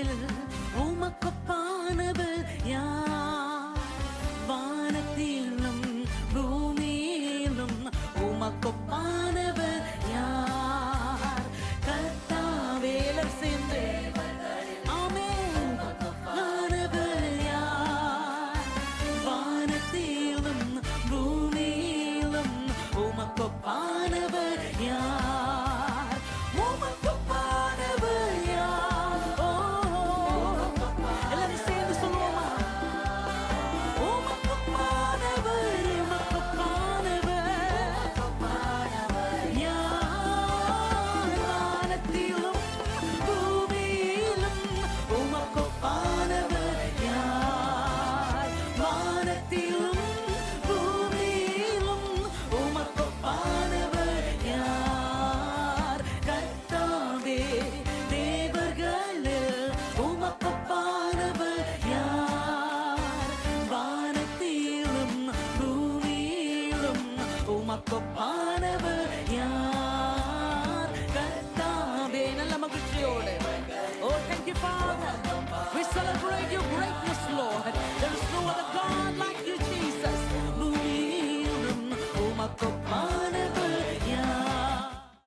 உலகில் உமக்கப்பானவர் யார்? வானத்திலும் பூமியிலும் உமக்கப்பானவர் யார்? கர்த்தாவேலர் சென்று வானத்திலும் பூமியிலும் உமக்கொப்பா